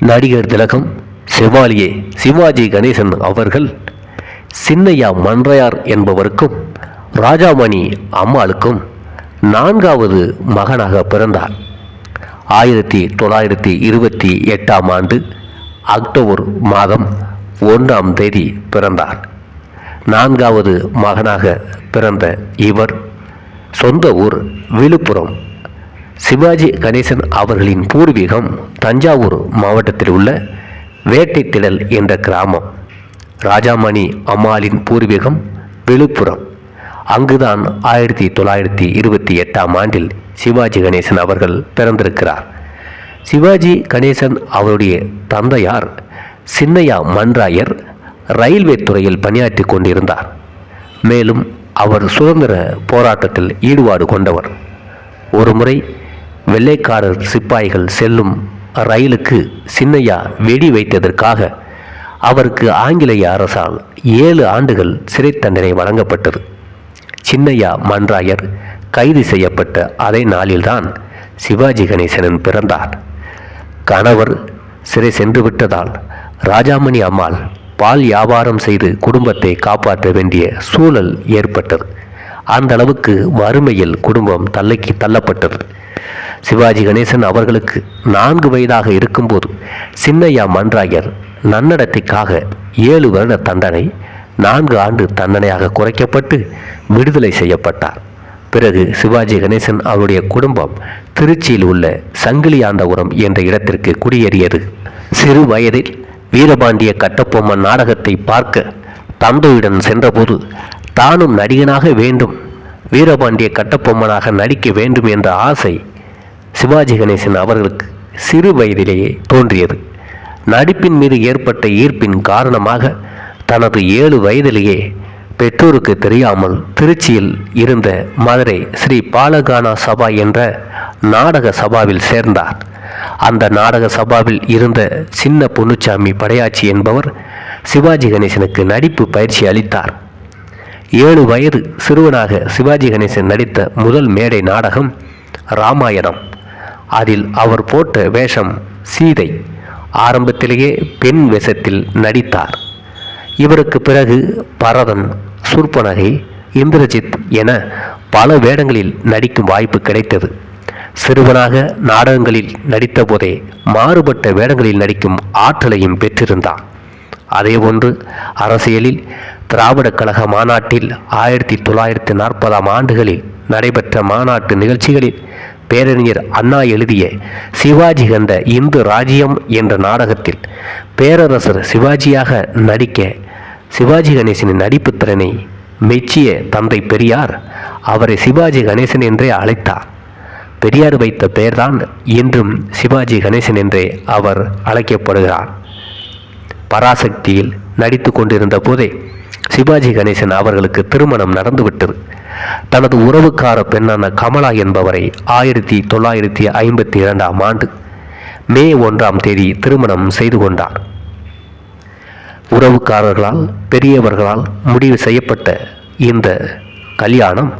நடிகர் திலகம் செவாலியே சிவாஜி கணேசன் அவர்கள் சின்னையா மன்றையார் என்பவருக்கும் ராஜாமணி அம்மாளுக்கும் நான்காவது மகனாக பிறந்தார். ஆயிரத்தி தொள்ளாயிரத்தி இருபத்தி எட்டாம் ஆண்டு அக்டோபர் மாதம் ஒன்றாம் தேதி பிறந்தார். நான்காவது மகனாக பிறந்த இவர் சொந்த ஊர் விழுப்புரம் சிவாஜி கணேசன் அவர்களின் பூர்வீகம் தஞ்சாவூர் மாவட்டத்தில் உள்ள வேட்டைத்திடல் என்ற கிராமம். ராஜாமணி அம்மாளின் பூர்வீகம் விழுப்புரம். அங்குதான் ஆயிரத்தி தொள்ளாயிரத்தி இருபத்தி எட்டாம் ஆண்டில் சிவாஜி கணேசன் அவர்கள் பிறந்திருக்கிறார். சிவாஜி கணேசன் அவருடைய தந்தையார் சின்னையா மன்ராயர் ரயில்வே துறையில் பணியாற்றி கொண்டிருந்தார். மேலும் அவர் சுதந்திர போராட்டத்தில் ஈடுபாடு கொண்டவர். ஒருமுறை வெள்ளைக்காரர் சிப்பாய்கள் செல்லும் ரயிலுக்கு சின்னையா வெடி வைத்ததற்காக அவருக்கு ஆங்கிலேய அரசால் ஏழு ஆண்டுகள் சிறை தண்டனை வழங்கப்பட்டது. சின்னையா மன்றாயர் கைது செய்யப்பட்ட அதே நாளில்தான் சிவாஜி கணேசனன் பிறந்தார். கணவர் சிறை சென்று விட்டதால் ராஜாமணி அம்மாள் பால் வியாபாரம் செய்து குடும்பத்தை காப்பாற்ற வேண்டிய சூழல் ஏற்பட்டது. அந்த அளவுக்கு வறுமையில் குடும்பம் தள்ளைக்கு தள்ளப்பட்டது. சிவாஜி கணேசன் அவர்களுக்கு நான்கு வயதாக இருக்கும்போது சின்னையா மன்றாயர் நன்னடத்தைக்காக ஏழு வருட தண்டனை நான்கு ஆண்டு தண்டனையாக குறைக்கப்பட்டு விடுதலை செய்யப்பட்டார். பிறகு சிவாஜி கணேசன் அவருடைய குடும்பம் திருச்சியில் உள்ள சங்கிலியாண்டபுரம் என்ற இடத்திற்கு குடியேறியது. சிறு வயதில் வீரபாண்டிய கட்டபொம்மன் நாடகத்தை பார்க்க தந்தையுடன் சென்றபோது தானும் நடிகனாக வேண்டும் வீரபாண்டிய கட்டபொம்மனாக நடிக்க வேண்டும் என்ற ஆசை சிவாஜி கணேசன் அவர்களுக்கு சிறு வயதிலேயே தோன்றியது. நடிப்பின் மீது ஏற்பட்ட ஈர்ப்பின் காரணமாக தனது ஏழு வயதிலேயே பெற்றோருக்கு தெரியாமல் திருச்சியில் இருந்த மதுரை ஸ்ரீ பாலகானா சபா என்ற நாடக சபாவில் சேர்ந்தார். அந்த நாடக சபாவில் இருந்த சின்ன பொன்னுச்சாமி படையாச்சி என்பவர் சிவாஜி கணேசனுக்கு நடிப்பு பயிற்சி அளித்தார். ஏழு வயது சிறுவனாக சிவாஜி கணேசன் நடித்த முதல் மேடை நாடகம் ராமாயணம். அதில் அவர் போட்ட வேஷம் சீதை. ஆரம்பத்திலேயே பெண் வேஷத்தில் நடித்தார். இவருக்கு பிறகு பரதன் சூர்பனகை இந்திரஜித் என பல வேடங்களில் நடிக்கும் வாய்ப்பு கிடைத்தது. சிறுவனாக நாடகங்களில் நடித்தபோதே மாறுபட்ட வேடங்களில் நடிக்கும் ஆற்றலையும் பெற்றிருந்தார் அதேபோன்று அரசியலில் திராவிட கழக மாநாட்டில் ஆயிரத்தி தொள்ளாயிரத்தி நாற்பதாம் ஆண்டுகளில் நடைபெற்ற மாநாட்டு நிகழ்ச்சிகளில் பேரறிஞர் அண்ணா எழுதிய சிவாஜி கந்த இந்து ராஜ்யம் என்ற நாடகத்தில் பேரரசர் சிவாஜியாக நடிக்க சிவாஜி கணேசனின் நடிப்பு திறனை மெச்சிய தந்தை பெரியார் அவரை சிவாஜி கணேசன் என்றே அழைத்தார். பெரியார் வைத்த பெயர்தான் இன்றும் சிவாஜி கணேசன் என்றே அவர் அழைக்கப்படுகிறார். பராசக்தியில் நடித்து கொண்டிருந்த போதே சிவாஜி கணேசன் அவர்களுக்கு திருமணம் நடந்துவிட்டது. தனது உறவுக்கார பெண்ணான கமலா என்பவரை ஆயிரத்தி தொள்ளாயிரத்தி ஐம்பத்தி இரண்டாம் ஆண்டு மே ஒன்றாம் தேதி திருமணம் செய்து கொண்டார். உறவுக்காரர்களால் பெரியவர்களால் முடிவு செய்யப்பட்ட இந்த கல்யாணம்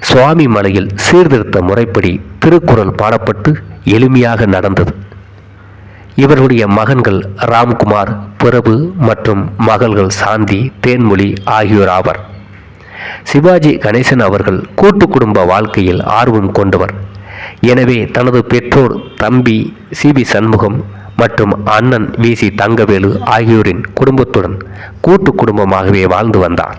சுவாமி மலையில் சீர்திருத்த முறைப்படி திருக்குறள் பாடப்பட்டு எளிமையாக நடந்தது. இவருடைய மகன்கள் ராம்குமார் பிரபு மற்றும் மகள்கள் சாந்தி தேன்மொழி ஆகியோர் ஆவர். சிவாஜி கணேசன் அவர்கள் கூட்டு குடும்ப வாழ்க்கையில் ஆர்வம் கொண்டவர். எனவே தனது பெற்றோர் தம்பி சிபி சண்முகம் மற்றும் அண்ணன் வி. சி. தங்கவேலு ஆகியோரின் குடும்பத்துடன் கூட்டு குடும்பமாகவே வாழ்ந்து வந்தார்.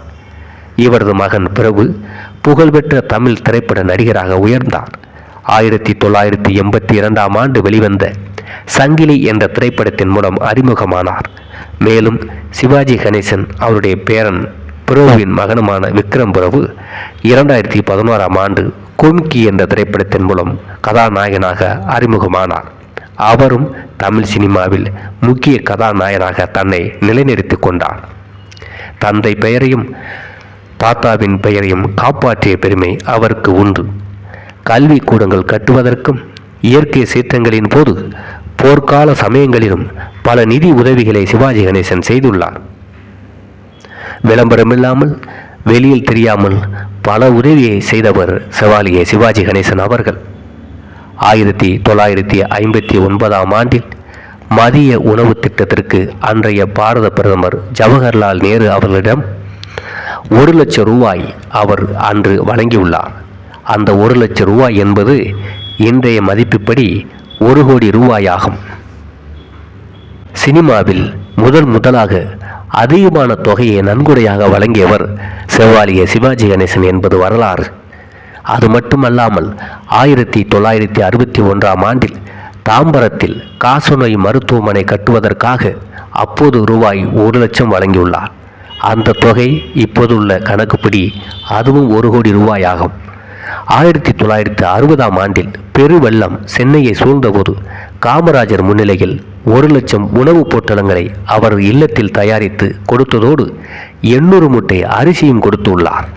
இவரது மகன் பிரபு புகழ்பெற்ற தமிழ் திரைப்பட நடிகராக உயர்ந்தார். ஆயிரத்தி தொள்ளாயிரத்தி எண்பத்தி இரண்டாம் ஆண்டு வெளிவந்த சங்கிலி என்ற திரைப்படத்தின் மூலம் அறிமுகமானார். மேலும் சிவாஜி கணேசன் அவருடைய பேரன் பிரபுவின் மகனுமான விக்ரம் பிரபு இரண்டாயிரத்தி பதினோராம் ஆண்டு கும்கி என்ற திரைப்படத்தின் மூலம் கதாநாயகனாக அறிமுகமானார். அவரும் தமிழ் சினிமாவில் முக்கிய கதாநாயகனாக தன்னை நிலைநிறுத்தி கொண்டார். தந்தை பெயரையும் தாத்தாவின் பெயரையும் காப்பாற்றிய பெருமை அவருக்கு உண்டு. கல்வி கூடங்கள் கட்டுவதற்கும் இயற்கை சீற்றங்களின் போது போர்க்கால சமயங்களிலும் பல நிதி உதவிகளை சிவாஜி கணேசன் செய்துள்ளார். விளம்பரமில்லாமல் வெளியில் தெரியாமல் பல உதவியை செய்தவர் செவாலிய சிவாஜி கணேசன் அவர்கள். ஆயிரத்தி தொள்ளாயிரத்தி ஐம்பத்தி ஒன்பதாம் ஆண்டில் மதிய உணவு திட்டத்திற்கு அன்றைய பாரத பிரதமர் ஜவஹர்லால் நேரு அவர்களிடம் ஒரு லட்சம் ரூபாய் அவர் அன்று வழங்கியுள்ளார். அந்த ஒரு லட்சம் ரூபாய் என்பது இன்றைய மதிப்புப்படி ஒரு கோடி ரூபாயாகும். சினிமாவில் முதல் முதலாக அதிகமான தொகையை நன்கொடையாக வழங்கியவர் செவ்வாலிய சிவாஜி கணேசன் என்பது வரலாறு. அது மட்டுமல்லாமல் ஆயிரத்தி தொள்ளாயிரத்தி அறுபத்தி ஒன்றாம் ஆண்டில் தாம்பரத்தில் காசநோய் மருத்துவமனை கட்டுவதற்காக அப்போது ரூபாய் ஒரு லட்சம் வழங்கியுள்ளார். அந்த தொகை இப்போதுள்ள கணக்குப்படி அதுவும் ஒரு கோடி ரூபாய் ஆகும் ஆயிரத்தி தொள்ளாயிரத்தி அறுபதாம் ஆண்டில் பெருவெள்ளம் சென்னையை சூழ்ந்தபோது காமராஜர் முன்னிலையில் ஒரு லட்சம் உணவுப் பொட்டலங்களை அவர் இல்லத்தில் தயாரித்து கொடுத்ததோடு எண்ணூறு மூட்டை அரிசியும் கொடுத்துள்ளார்.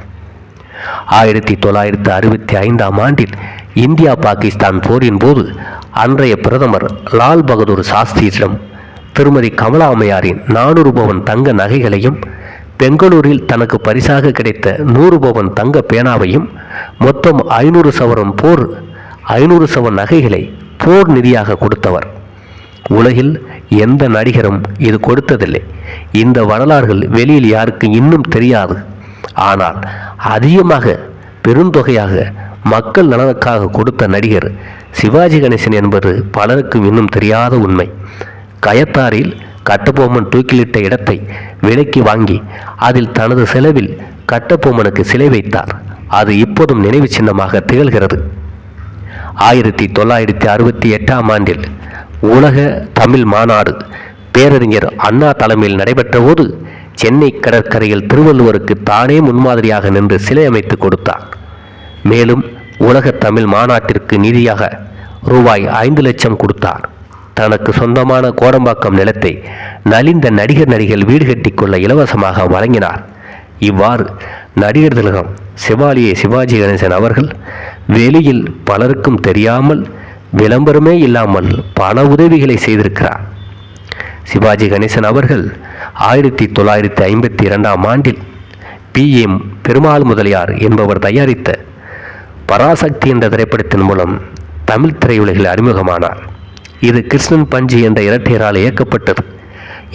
ஆயிரத்தி தொள்ளாயிரத்தி அறுபத்தி ஐந்தாம் ஆண்டில் இந்தியா பாகிஸ்தான் போரின் போது அன்றைய பிரதமர் லால் பகதூர் சாஸ்திரியிடம் திருமதி கமலா அம்மையாரின் நானூறு பவன் தங்க நகைகளையும் பெங்களூரில் தனக்கு பரிசாக கிடைத்த நூறு பவன் தங்க பேனாவையும் மொத்தம் ஐநூறு சவரம் போர் ஐநூறு சவன் நகைகளை போர் நிதியாக கொடுத்தவர். உலகில் எந்த நடிகரும் இது கொடுத்ததில்லை. இந்த வரலாறுகள் வெளியில் யாருக்கு இன்னும் தெரியாது. ஆனால் அதிகமாக பெருந்தொகையாக மக்கள் நலனுக்காக கொடுத்த நடிகர் சிவாஜி கணேசன் என்பது பலருக்கும் இன்னும் தெரியாத உண்மை. கயத்தாரில் கட்டபொம்மன் தூக்கிலிட்ட இடத்தை விலைக்கு வாங்கி அதில் தனது செலவில் கட்டபொம்மனுக்கு சிலை வைத்தார். அது இப்போதும் நினைவு சின்னமாக திகழ்கிறது. ஆயிரத்தி தொள்ளாயிரத்தி அறுபத்தி எட்டாம் ஆண்டில் உலக தமிழ் மாநாடு பேரறிஞர் அண்ணா தலைமையில் நடைபெற்றபோது சென்னை கடற்கரையில் திருவள்ளுவருக்கு தானே முன்மாதிரியாக நின்று சிலை அமைத்து கொடுத்தார். மேலும் உலக தமிழ் மாநாட்டிற்கு நிதியாக ரூபாய் ஐந்து லட்சம் கொடுத்தார். தனக்கு சொந்தமான கோடம்பாக்கம் நிலத்தை நலிந்த நடிகர் நடிகள் வீடு கட்டிக்கொள்ள இலவசமாக வழங்கினார். இவ்வாறு நடிகர் திலகம் சிவாலியை சிவாஜி கணேசன் அவர்கள் வெளியில் பலருக்கும் தெரியாமல் விளம்பரமே இல்லாமல் பல உதவிகளை செய்திருக்கிறார். சிவாஜி கணேசன் அவர்கள் ஆயிரத்தி தொள்ளாயிரத்தி ஐம்பத்தி இரண்டாம் ஆண்டில் பி எம் பெருமாள் முதலியார் என்பவர் தயாரித்த பராசக்தி என்ற திரைப்படத்தின் மூலம் தமிழ் திரையுலகில் அறிமுகமானார். இது கிருஷ்ணன் பஞ்சு என்ற இரட்டையரால் இயக்கப்பட்டது.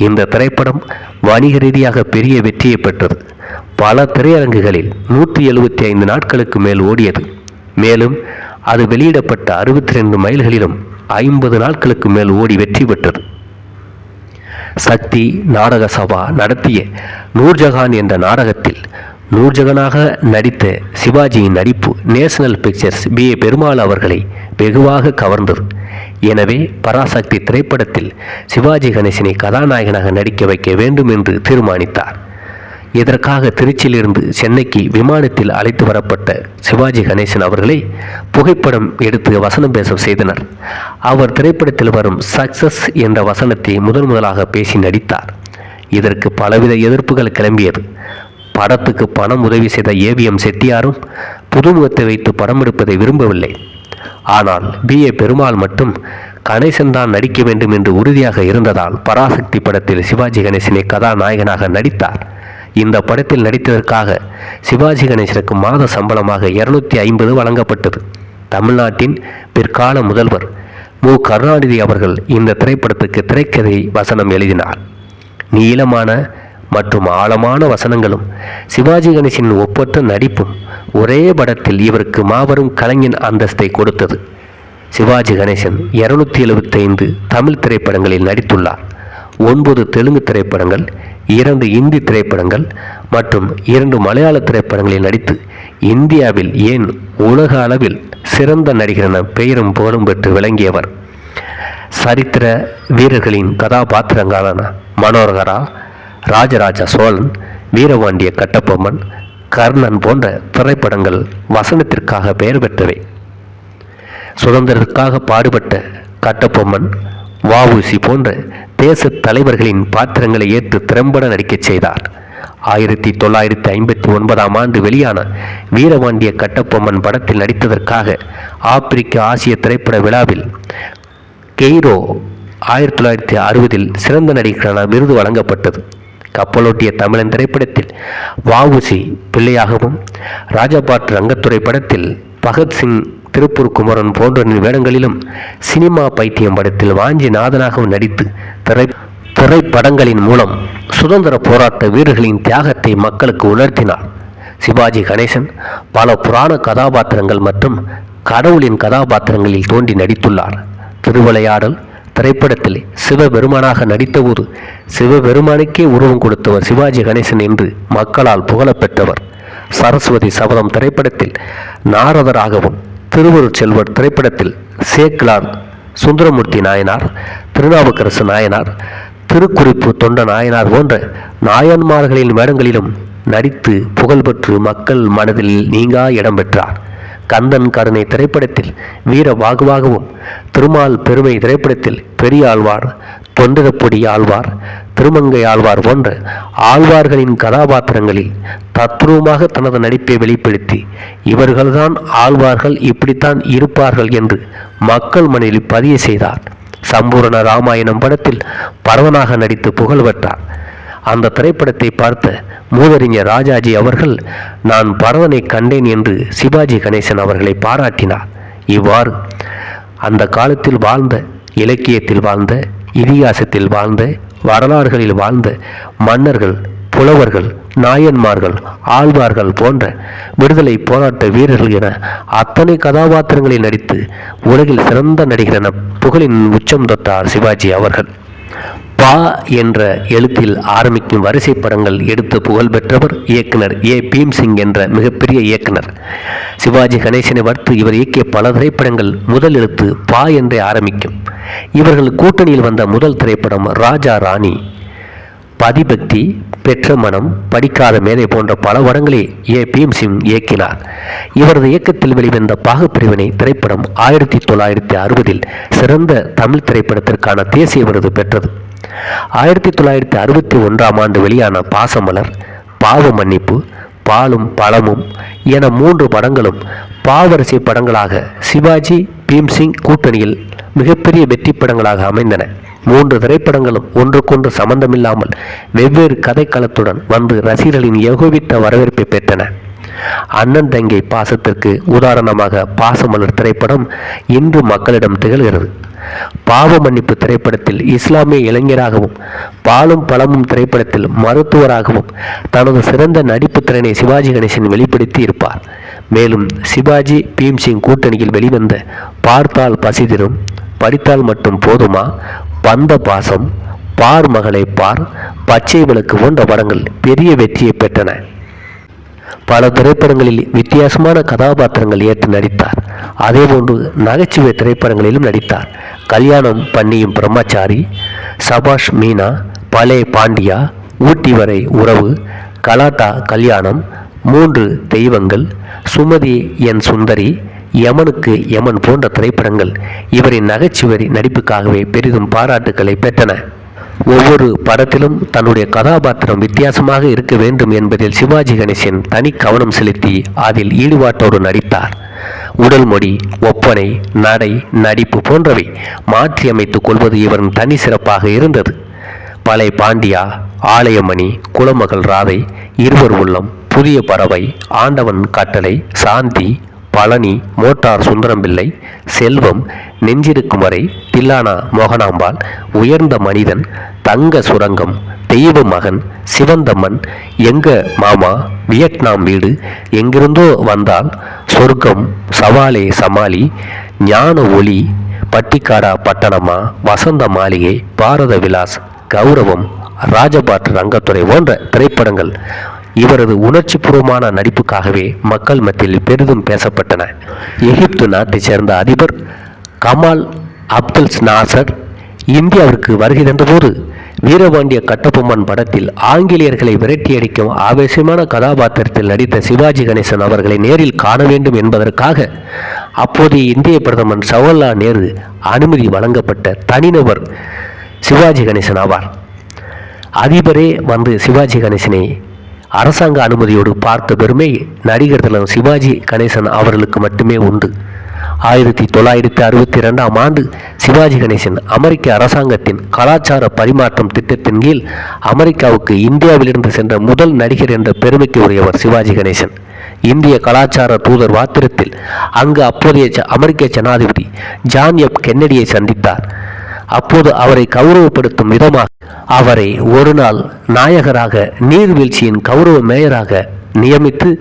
இந்த திரைப்படம் வணிக ரீதியாக பெரிய வெற்றியை பெற்றது. பல திரையரங்குகளில் நூற்றி எழுபத்தி ஐந்து நாட்களுக்கு மேல் ஓடியது. மேலும் அது வெளியிடப்பட்ட அறுபத்தி ரெண்டு மைல்களிலும் ஐம்பது நாட்களுக்கு மேல் ஓடி வெற்றி பெற்றது. சக்தி நாடக சபா நடத்திய நூர்ஜஹான் என்ற நாடகத்தில் நூர்ஜகனாக நடித்த சிவாஜியின் நடிப்பு national pictures P A Perumal அவர்களை வெகுவாக கவர்ந்தது. எனவே பராசக்தி திரைப்படத்தில் சிவாஜி கணேசனை கதாநாயகனாக நடிக்க வைக்க வேண்டும் என்று தீர்மானித்தார். இதற்காக திருச்சியிலிருந்து சென்னைக்கு விமானத்தில் அழைத்து வரப்பட்ட சிவாஜி கணேசன் அவர்களை புகைப்படம் எடுத்து வசனம் பேச செய்தனர். அவர் திரைப்படத்தில் வரும் சக்சஸ் என்ற வசனத்தை முதன் முதலாக பேசி நடித்தார். இதற்கு பலவித எதிர்ப்புகள் கிளம்பியது. படத்துக்கு பணம் உதவி செய்த ஏவிஎம் செட்டியாரும் புதுமுகத்தை வைத்து படம் எடுப்பதை விரும்பவில்லை. ஆனால் பி ஏ பெருமாள் மட்டும் கணேசன் தான் நடிக்க வேண்டும் என்று உறுதியாக இருந்ததால் பராசக்தி படத்தில் சிவாஜி கணேசனை கதாநாயகனாக நடித்தார். இந்த படத்தில் நடித்ததற்காக சிவாஜி கணேசனுக்கு மாத சம்பளமாக இருநூத்தி ஐம்பது வழங்கப்பட்டது. தமிழ்நாட்டின் பிற்கால முதல்வர் மு. கருணாநிதி அவர்கள் இந்த திரைப்படத்துக்கு திரைக்கதை வசனம் எழுதினார். நீளமான மற்றும் ஆழமான வசனங்களும் சிவாஜி கணேசனின் ஒப்பற்ற நடிப்பும் ஒரே படத்தில் இவருக்கு மாபெரும் கலைஞன் அந்தஸ்தை கொடுத்தது. சிவாஜி கணேசன் இருநூத்தி எழுபத்தைந்து தமிழ் திரைப்படங்களில் நடித்துள்ளார். ஒன்பது தெலுங்கு திரைப்படங்கள் இரண்டு இந்தி திரைப்படங்கள் மற்றும் இரண்டு மலையாள திரைப்படங்களில் நடித்து இந்தியாவில் ஏன் உலக அளவில் சிறந்த நடிகர் என பெயரும் புகழும் பெற்று விளங்கியவர். சரித்திர வீரர்களின் கதாபாத்திரங்களான மனோகரா ராஜராஜ சோழன் வீரபாண்டிய கட்டபொம்மன் கர்ணன் போன்ற திரைப்படங்கள் வசனத்திற்காக பெயர் பெற்றவை. சுதந்திரத்துக்காக பாடுபட்ட கட்டபொம்மன் வஉசி போன்ற தேச தலைவர்களின் பாத்திரங்களை ஏற்று திறம்பட நடிக்கச் செய்தார். ஆயிரத்தி தொள்ளாயிரத்தி ஐம்பத்தி ஒன்பதாம் ஆண்டு வெளியான வீரபாண்டிய கட்டபொம்மன் படத்தில் நடித்ததற்காக ஆப்பிரிக்க ஆசிய திரைப்பட விழாவில் கெய்ரோ ஆயிரத்தி தொள்ளாயிரத்தி அறுபதில் சிறந்த நடிகரான விருது வழங்கப்பட்டது. கப்பலோட்டிய தமிழன் திரைப்படத்தில் வாவுசி பிள்ளையாகவும் ராஜபாட் ரங்கத்துறை படத்தில் பகத்சிங் திருப்பூர் குமரன் போன்ற வேடங்களிலும் சினிமா பைத்தியம் படத்தில் வாஞ்சி நாதனாகவும் நடித்து திரை திரைப்படங்களின் மூலம் சுதந்திர போராட்ட வீரர்களின் தியாகத்தை மக்களுக்கு உணர்த்தினார். சிவாஜி கணேசன் பல புராண கதாபாத்திரங்கள் மற்றும் கடவுளின் கதாபாத்திரங்களில் தோண்டி நடித்துள்ளார். திருவிளையாடல் திரைப்படத்தில் சிவபெருமானாக நடித்தபோது சிவபெருமானுக்கே உருவம் கொடுத்தவர் சிவாஜி கணேசன் என்று மக்களால் புகழப்பெற்றவர் சரஸ்வதி சபதம் திரைப்படத்தில் நாரதராகவும் திருவருட் செல்வர் திரைப்படத்தில் சேக்கிலார் சுந்தரமூர்த்தி நாயனார் திருநாவுக்கரசு நாயனார் திருக்குறிப்பு தொண்ட நாயனார் போன்ற நாயன்மார்களின் வேடங்களிலும் நடித்து புகழ்பெற்று மக்கள் மனதில் நீங்கா இடம் பெற்றார். கந்தன் கருணை திரைப்படத்தில் வீர வாகுவாகவும் திருமால் பெருமை திரைப்படத்தில் பெரியாழ்வார் தொண்டரப்பொடி ஆழ்வார் திருமங்கை ஆழ்வார் போன்ற ஆழ்வார்களின் கதாபாத்திரங்களில் தத்ரூபமாக தனது நடிப்பை வெளிப்படுத்தி இவர்கள்தான் ஆழ்வார்கள் இப்படித்தான் இருப்பார்கள் என்று மக்கள் மனதில் பதிய செய்தார். சம்பூரண ராமாயணம் படத்தில் பரவனாக நடித்து புகழ் பெற்றார் அந்த திரைப்படத்தை பார்த்த மூதறிஞர் ராஜாஜி அவர்கள் நான் பரவனை கண்டேன் என்று சிவாஜி கணேசன் அவர்களை பாராட்டினார். இவ்வாறு அந்த காலத்தில் வாழ்ந்த இலக்கியத்தில் வாழ்ந்த இதிகாசத்தில் வாழ்ந்த வரலாறுகளில் வாழ்ந்த மன்னர்கள் புலவர்கள் நாயன்மார்கள் ஆழ்வார்கள் போன்ற விடுதலை போராட்ட வீரர்கள் என அத்தனை கதாபாத்திரங்களில் நடித்து உலகில் சிறந்த நடிகர் என புகழின் உச்சம் தொட்டார் சிவாஜி அவர்கள். பா என்ற எழுத்தில் ஆரம்பிக்கும் வரிசை படங்கள் எடுத்து புகழ் பெற்றவர் இயக்குனர் ஏ. பீம்சிங் என்ற மிகப்பெரிய இயக்குனர். சிவாஜி கணேசனை வர்த்து இவர் இயக்கிய பல திரைப்படங்கள் முதல் எழுத்து பா என்றே ஆரம்பிக்கும். இவர்கள் கூட்டணியில் வந்த முதல் திரைப்படம் ராஜா ராணி. பதிபக்தி பெற்ற மனம் படிக்காத மேதை போன்ற பல படங்களை ஏ. பீம்சிங் இயக்கினார். இவரது இயக்கத்தில் வெளிவந்த பாகப்பிரிவினை திரைப்படம் ஆயிரத்தி தொள்ளாயிரத்தி அறுபதில் சிறந்த தமிழ் திரைப்படத்திற்கான தேசிய விருது பெற்றது. ஆயிரத்தி தொள்ளாயிரத்தி அறுபத்தி ஒன்றாம் ஆண்டு வெளியான பாசமலர் பாவ மன்னிப்பு பாலும் பழமும் என மூன்று படங்களும் பாவரிசை படங்களாக சிவாஜி பீம்சிங் கூட்டணியில் மிகப்பெரிய வெற்றி படங்களாக அமைந்தன. மூன்று திரைப்படங்களும் ஒன்றுக்கொன்று சம்பந்தமில்லாமல் வெவ்வேறு கதைக்களத்துடன் வந்து ரசிகர்களின் ஏகோபித்த வரவேற்பை பெற்றன. அண்ணன் தங்கை பாசத்திற்கு உதாரணமாக பாசமலர் திரைப்படம் இன்று மக்களிடம் திகழ்கிறது. பாவ மன்னிப்பு திரைப்படத்தில் இஸ்லாமிய இளைஞராகவும் பாலும் பழமும் திரைப்படத்தில் மருத்துவராகவும் தனது சிறந்த நடிப்பு திறனை சிவாஜி கணேசன் வெளிப்படுத்தி இருப்பார். மேலும் சிவாஜி பீம்சிங் கூட்டணியில் வெளிவந்த பார்த்தால் பசிதிரும் படித்தால் மட்டும் போதுமா பந்த பாசம் பார் மகளை பார் பச்சை விளக்கு போன்ற படங்கள் பெரிய வெற்றியை பெற்றன. பல திரைப்படங்களில் வித்தியாசமான கதாபாத்திரங்கள் ஏற்று நடித்தார். அதேபோன்று நகைச்சுவை திரைப்படங்களிலும் நடித்தார். கல்யாணம் பண்ணியும் பிரம்மச்சாரி சபாஷ் மீனா பலே பாண்டியா ஊட்டி வரை உறவு கலாட்டா கல்யாணம் மூன்று தெய்வங்கள் சுமதி என் சுந்தரி யமனுக்கு யமன் போன்ற திரைப்படங்கள் இவரின் நகைச்சுவரி நடிப்புக்காகவே பெரிதும் பாராட்டுக்களை பெற்றன. ஒவ்வொரு படத்திலும் தன்னுடைய கதாபாத்திரம் வித்தியாசமாக இருக்க வேண்டும் என்பதில் சிவாஜி கணேசன் தனி கவனம் செலுத்தி அதில் ஈடுபாட்டோடு நடித்தார். உடல் மொழி ஒப்பனை நடை நடிப்பு போன்றவை மாற்றியமைத்துக் கொள்வது இவரின் தனி சிறப்பாக இருந்தது. பழைய பாண்டியா ஆலயமணி குலமகள் ராதை இருவர் உள்ளம் புதிய பறவை ஆண்டவன் கட்டளை சாந்தி பழனி மோட்டார் சுந்தரம்பிள்ளை செல்வம் நெஞ்சிருக்கும் வரை தில்லானா மோகனாம்பாள் உயர்ந்த மனிதன் தங்க சுரங்கம் தெய்வ மகன் சிவந்தம்மன் எங்க மாமா வியட்நாம் வீடு எங்கிருந்தோ வந்தால் சொர்க்கம் சவாலே சமாளி ஞான ஒளி பட்டிக்காடா பட்டணமா வசந்த மாளிகை பாரத விலாஸ் கௌரவம் ராஜபாட் ரங்கத்துறை போன்ற திரைப்படங்கள். இவரது உணர்ச்சிபூர்வமான நடிப்புக்காகவே மக்கள் மத்தியில் பெரிதும் பேசப்பட்டன. எகிப்து நாட்டைச் சேர்ந்த அதிபர் கமால் அப்துல் நாசர் இந்தியாவிற்கு வருகை தந்தபோது வீரபாண்டிய கட்டபொம்மன் படத்தில் ஆங்கிலேயர்களை விரட்டியடிக்கும் ஆவேசமான கதாபாத்திரத்தில் நடித்த சிவாஜி கணேசன் அவர்களை நேரில் காண வேண்டும் என்பதற்காக அப்போதைய இந்திய பிரதமர் ஜவஹர்லால் நேரு அனுமதி வழங்கப்பட்ட தனிநபர் சிவாஜி கணேசன் ஆவார். அதிபரே வந்து சிவாஜி கணேசனை அரசாங்க அனுமதியோடு பார்த்த பெருமை நடிகர் திலகம் சிவாஜி கணேசன் அவர்களுக்கு மட்டுமே உண்டு. ஆயிரத்தி தொள்ளாயிரத்தி அறுபத்தி ரெண்டாம் ஆண்டு சிவாஜி கணேசன் அமெரிக்க அரசாங்கத்தின் கலாச்சார பரிமாற்றம் திட்டத்தின் கீழ் அமெரிக்காவுக்கு இந்தியாவிலிருந்து சென்ற முதல் நடிகர் என்ற பெருமைக்கு உரியவர் சிவாஜி கணேசன். இந்திய கலாச்சார தூதர் வாத்திரத்தில் அங்கு அப்போதைய அமெரிக்க ஜனாதிபதி ஜான் எப் கென்னடியை சந்தித்தார். அப்போது அவரை கௌரவப்படுத்தும் விதமாக அவரை ஒரு நாள் நாயகராக நீர்வீழ்ச்சியின் கௌரவ மேயராக நியமித்து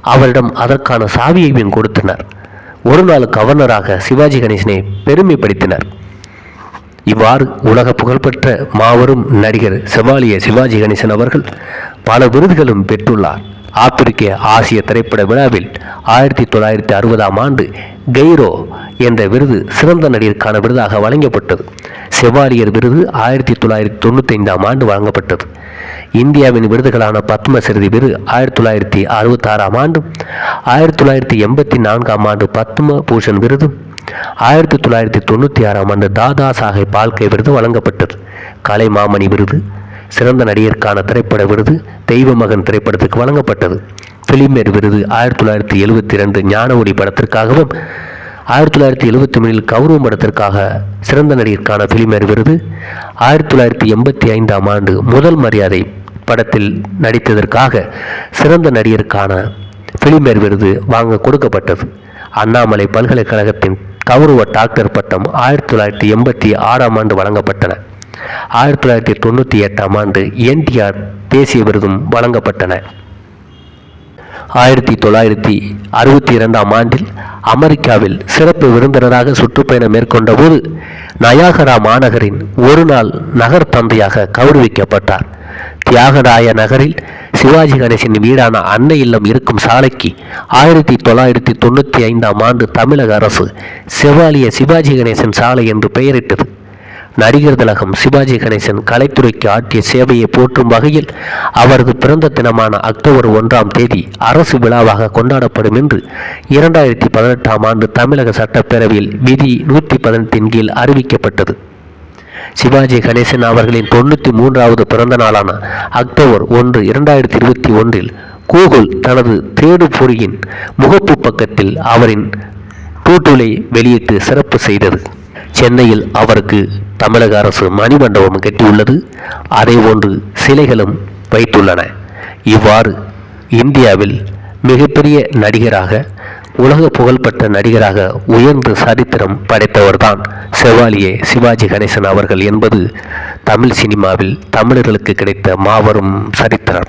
அவரிடம் அதற்கான சாவியையும் கொடுத்தனர். ஒரு நாள் கவர்னராக சிவாஜி கணேசனை பெருமைப்படுத்தினர். இவ்வாறு உலக புகழ்பெற்ற மாபெரும் நடிகர் செவாலிய சிவாஜி கணேசன் அவர்கள் பல விருதுகளும் பெற்றுள்ளார். ஆப்பிரிக்க ஆசிய திரைப்பட விழாவில் ஆயிரத்தி தொள்ளாயிரத்தி அறுபதாம் ஆண்டு கெய்ரோ என்ற விருது சிறந்த நடிகருக்கான விருதாக வழங்கப்பட்டது. செவாலியர் விருது ஆயிரத்தி தொள்ளாயிரத்தி தொண்ணூற்றி ஐந்தாம் ஆண்டு வழங்கப்பட்டது. இந்தியாவின் விருதுகளான பத்மஸ்ரீ விருது ஆயிரத்தி தொள்ளாயிரத்தி அறுபத்தாறாம் ஆண்டு ஆயிரத்தி தொள்ளாயிரத்தி எண்பத்தி நான்காம் ஆண்டு பத்ம பூஷன் விருது ஆயிரத்தி தொள்ளாயிரத்தி தொண்ணூற்றி ஆறாம் ஆண்டு தாதா சாஹேப் பால்கே விருது வழங்கப்பட்டது. கலை மாமணி விருது சிறந்த நடிகருக்கான திரைப்பட விருது தெய்வ மகன் திரைப்படத்துக்கு வழங்கப்பட்டது. பிலிமேர் விருது ஆயிரத்தி தொள்ளாயிரத்தி எழுபத்தி ரெண்டு ஞான ஒளி படத்திற்காகவும் ஆயிரத்தி தொள்ளாயிரத்தி எழுபத்தி மூணில் கௌரவம் படத்திற்காக சிறந்த நடிகருக்கான பிலிமேர் விருது. ஆயிரத்தி தொள்ளாயிரத்தி எண்பத்தி ஐந்தாம் ஆண்டு முதல் மரியாதை படத்தில் நடித்ததற்காக சிறந்த நடிகருக்கான பிலிமேர் விருது வாங்க கொடுக்கப்பட்டது. அண்ணாமலை பல்கலைக்கழகத்தின் கௌரவ டாக்டர் பட்டம் ஆயிரத்தி தொள்ளாயிரத்தி எண்பத்தி ஆறாம் ஆண்டு வழங்கப்பட்டன. ஆயிரத்தி தொள்ளாயிரத்தி தொண்ணூற்றி எட்டாம் ஆண்டு என்டிஆர் தேசிய விருதும் வழங்கப்பட்டன. ஆயிரத்தி தொள்ளாயிரத்தி அறுபத்தி இரண்டாம் ஆண்டில் அமெரிக்காவில் சிறப்பு விருந்தினராக சுற்றுப்பயணம் மேற்கொண்ட போது நயாகரா மாநகரின் ஒரு நாள் நகர் தந்தையாக கௌரவிக்கப்பட்டார். தியாகராய நகரில் சிவாஜி கணேசன் வீடான அன்னை இல்லம் இருக்கும் சாலைக்கு ஆயிரத்தி தொள்ளாயிரத்தி தொண்ணூற்றி ஐந்தாம் ஆண்டு தமிழக அரசு செவாலிய சிவாஜி கணேசன் சாலை என்று பெயரிட்டது. நடிகர் திலகம் சிவாஜி கணேசன் கலைத்துறைக்கு ஆற்றிய சேவையை போற்றும் வகையில் அவரது பிறந்த தினமான அக்டோபர் ஒன்றாம் தேதி அரசு விழாவாக கொண்டாடப்படும் என்று இரண்டாயிரத்தி பதினெட்டாம் ஆண்டு தமிழக சட்டப்பேரவையில் விதி நூற்றி பதினெட்டின் கீழ் அறிவிக்கப்பட்டது. சிவாஜி கணேசன் அவர்களின் தொண்ணூற்றி மூன்றாவது பிறந்த நாளான அக்டோபர் ஒன்று இரண்டாயிரத்தி இருபத்தி ஒன்றில் கூகுள் தனது தேடு பொறியின் முகப்பு பக்கத்தில் அவரின் டூட்டூலை வெளியிட்டு சிறப்பு செய்தது. சென்னையில் அவருக்கு தமிழக அரசு மணிமண்டபம் கட்டியுள்ளது. அதேபோன்று சிலைகளும் வைத்துள்ளன. இவ்வாறு இந்தியாவில் மிகப்பெரிய நடிகராக உலக புகழ்பெற்ற நடிகராக உயர்ந்த சரித்திரம் படைத்தவர்தான் செவாலியே சிவாஜி கணேசன் அவர்கள் என்பது தமிழ் சினிமாவில் தமிழர்களுக்கு கிடைத்த மாபெரும் சரித்திரம்.